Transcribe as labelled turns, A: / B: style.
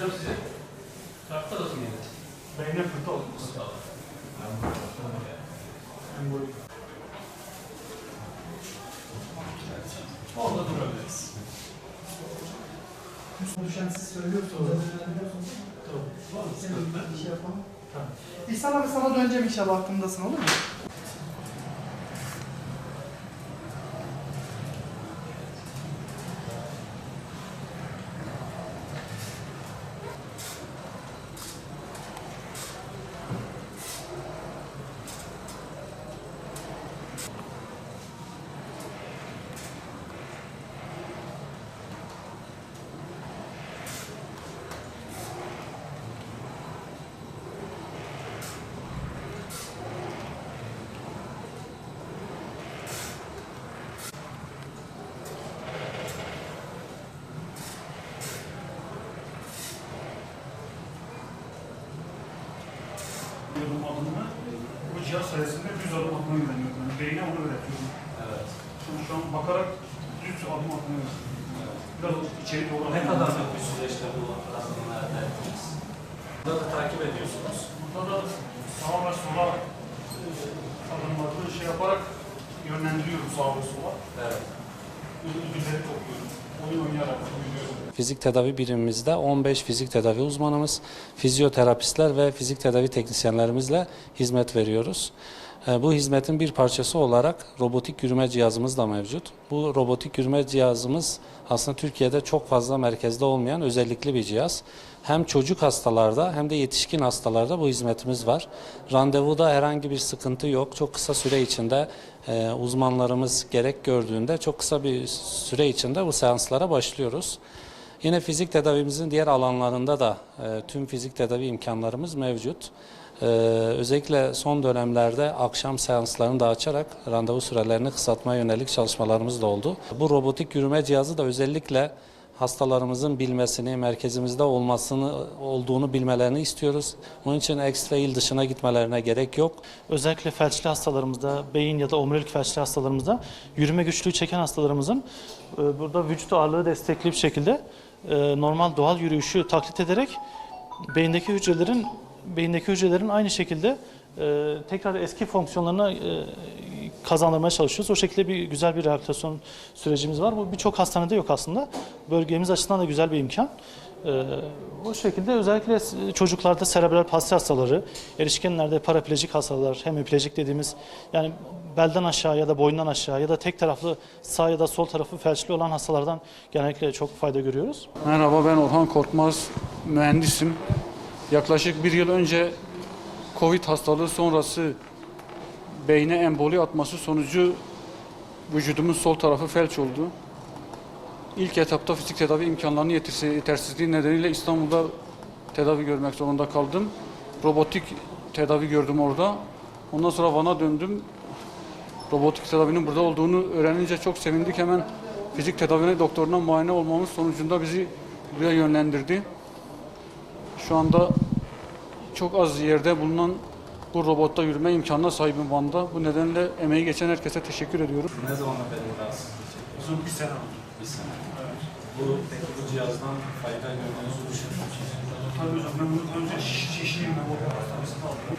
A: Hocam size tarafta
B: da mıydı?
C: Beyne fırta oldu. Fırta oldu.
A: Ben bu.
D: Orada durabiliriz. Konuşan siz söylüyorsunuz.
C: Tamam.
D: Var mı? Sen şey yapalım.
C: Tamam.
D: İhsan abi sana döneceğim inşallah aklımdasın olur mu?
C: Bu cihaz sayesinde düz adım atmayı öğreniyorum. Yani beyne onu öğretiyorum.
E: Evet.
C: Şimdi şu an bakarak düz adım atmayı öğreniyorum. Biraz içeri doğru
E: Ne
C: öğreniyorum.
E: bir süreçte bu kazanımı elde ettiniz? Burada da takip ediyorsunuz.
C: Burada da sağa ve sola e, adımları şey yaparak yönlendiriyorum sağa ve sola.
E: Evet.
C: Ödülleri topluyorum. Oyun oynayarak oynuyorum.
B: Fizik tedavi birimimizde 15 fizik tedavi uzmanımız, fizyoterapistler ve fizik tedavi teknisyenlerimizle hizmet veriyoruz. E, Bu hizmetin bir parçası olarak robotik yürüme cihazımız da mevcut. Bu robotik yürüme cihazımız aslında Türkiye'de çok fazla merkezde olmayan özellikli bir cihaz. Hem çocuk hastalarda hem de yetişkin hastalarda bu hizmetimiz var. Randevuda herhangi bir sıkıntı yok. Çok kısa süre içinde e, uzmanlarımız gerek gördüğünde çok kısa bir süre içinde bu seanslara başlıyoruz. Yine fizik tedavimizin diğer alanlarında da e, tüm fizik tedavi imkanlarımız mevcut. E, özellikle son dönemlerde akşam seanslarını da açarak randevu sürelerini kısaltmaya yönelik çalışmalarımız da oldu. Bu robotik yürüme cihazı da özellikle hastalarımızın bilmesini, merkezimizde olmasını olduğunu bilmelerini istiyoruz. Bunun için ekstra il dışına gitmelerine gerek yok.
F: Özellikle felçli hastalarımızda, beyin ya da omurilik felçli hastalarımızda yürüme güçlüğü çeken hastalarımızın e, burada vücut ağırlığı destekli bir şekilde e, normal doğal yürüyüşü taklit ederek beyindeki hücrelerin beyindeki hücrelerin aynı şekilde e, tekrar eski fonksiyonlarına e, kazandırmaya çalışıyoruz. O şekilde bir güzel bir rehabilitasyon sürecimiz var. Bu birçok hastanede yok aslında. Bölgemiz açısından da güzel bir imkan. Ee, bu şekilde özellikle çocuklarda serebral palsi hastaları, erişkinlerde paraplegik hastalar, hemiplegik dediğimiz yani belden aşağı ya da boyundan aşağı ya da tek taraflı sağ ya da sol tarafı felçli olan hastalardan genellikle çok fayda görüyoruz.
C: Merhaba ben Orhan Korkmaz, mühendisim. Yaklaşık bir yıl önce Covid hastalığı sonrası beyne emboli atması sonucu vücudumun sol tarafı felç oldu. İlk etapta fizik tedavi imkanlarının yetersi- yetersizliği nedeniyle İstanbul'da tedavi görmek zorunda kaldım. Robotik tedavi gördüm orada. Ondan sonra Van'a döndüm. Robotik tedavinin burada olduğunu öğrenince çok sevindik. Hemen fizik tedavine doktoruna muayene olmamız sonucunda bizi buraya yönlendirdi. Şu anda çok az yerde bulunan bu robotta yürüme imkanına sahibim Van'da. Bu nedenle emeği geçen herkese teşekkür ediyorum.
E: Ne zaman beri?
C: Uzun bir sene oldu.
E: Bir sene. Bu, peki bu cihazdan fayda gördüğünüzü düşünüyor musunuz?
C: Tabii hocam ben bunu önce şiş, şişliyim ben bu hastanesinde aldım.